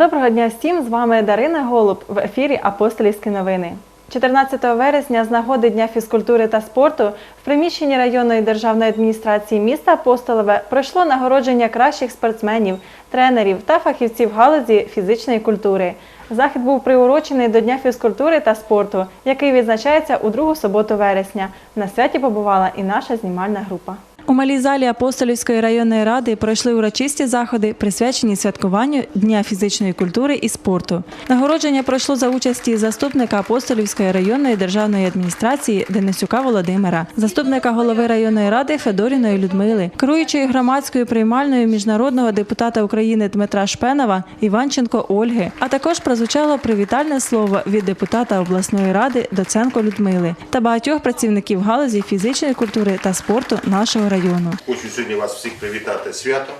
Доброго дня всім! З вами Дарина Голуб в ефірі Апостолівські новини. 14 вересня з нагоди Дня фізкультури та спорту в приміщенні районної державної адміністрації міста Апостолове пройшло нагородження кращих спортсменів, тренерів та фахівців галузі фізичної культури. Захід був приурочений до Дня фізкультури та спорту, який відзначається у другу суботу вересня. На святі побувала і наша знімальна група. У малій залі Апостолівської районної ради пройшли урочисті заходи, присвячені святкуванню Дня фізичної культури і спорту. Нагородження пройшло за участі заступника Апостолівської районної державної адміністрації Денисюка Володимира, заступника голови районної ради Федоріної Людмили, керуючої громадською приймальною міжнародного депутата України Дмитра Шпенова Іванченко Ольги. А також прозвучало привітальне слово від депутата обласної ради Доценко Людмили та багатьох працівників галузі фізичної культури та спорту нашого району. Хочу сьогодні вас всіх привітати святом,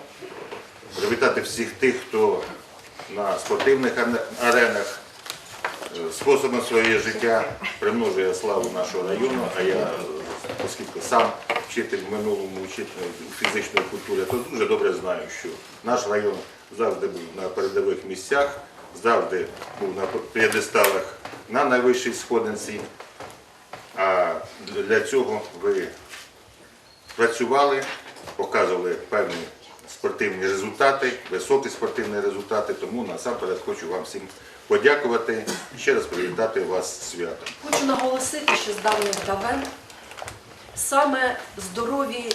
привітати всіх тих, хто на спортивних аренах е, способом своєї життя примножує славу нашого району. А я, оскільки сам вчитель в минулому вчитель фізичної культури, то дуже добре знаю, що наш район завжди був на передових місцях, завжди був на п'єдесталах на найвищій сходинці. А для цього ви працювали, показували певні спортивні результати, високі спортивні результати. Тому насамперед хочу вам всім подякувати і ще раз привітати вас з святом. Хочу наголосити, що з давніх давен саме здорові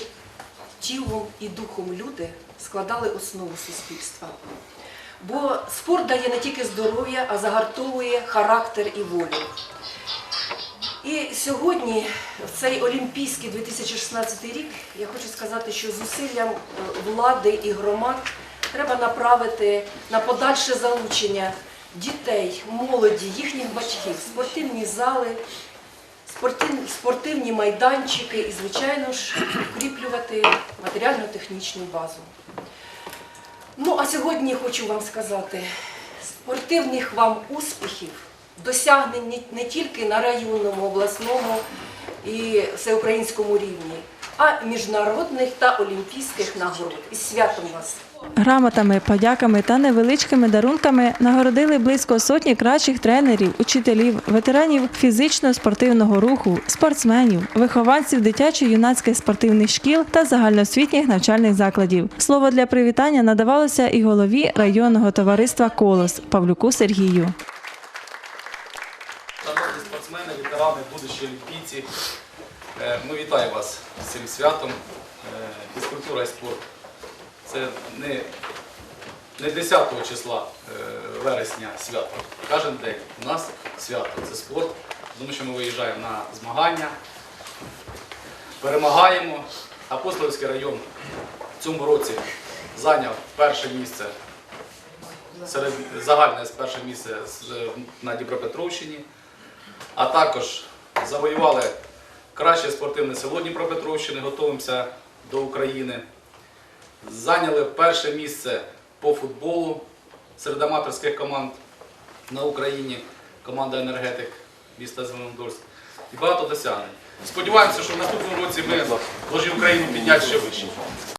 тілом і духом люди складали основу суспільства. Бо спорт дає не тільки здоров'я, а загартовує характер і волю. І сьогодні, в цей Олімпійський 2016 рік, я хочу сказати, що зусиллям е, влади і громад треба направити на подальше залучення дітей, молоді, їхніх батьків, спортивні зали, спортивні, спортивні майданчики і, звичайно ж, укріплювати матеріально-технічну базу. Ну, а сьогодні хочу вам сказати, спортивних вам успіхів, досягнень не- тільки на районному, обласному і всеукраїнському рівні, а міжнародних та олімпійських нагород. Із святом вас! Грамотами, подяками та невеличкими дарунками нагородили близько сотні кращих тренерів, учителів, ветеранів фізично-спортивного руху, спортсменів, вихованців дитячо-юнацьких спортивних шкіл та загальноосвітніх навчальних закладів. Слово для привітання надавалося і голові районного товариства Колос Павлюку Сергію. Спортсмени, ветерани, будущі олімпійці, е, ми вітаємо вас з цим святом. Е, Фізкультура і спорт. Це не, не 10 числа е, вересня свято. Кожен день у нас свято це спорт, тому що ми виїжджаємо на змагання, перемагаємо. Апостолівський район в цьому році зайняв перше місце серед загальне перше місце на Дніпропетровщині, а також завоювали краще спортивне село Дніпропетровщини, готуємося до України. Зайняли перше місце по футболу серед аматорських команд на Україні, команда енергетик міста Зеленодольськ. І багато досягнень. Сподіваємося, що в наступному році ми зможемо Україну підняти ще вище.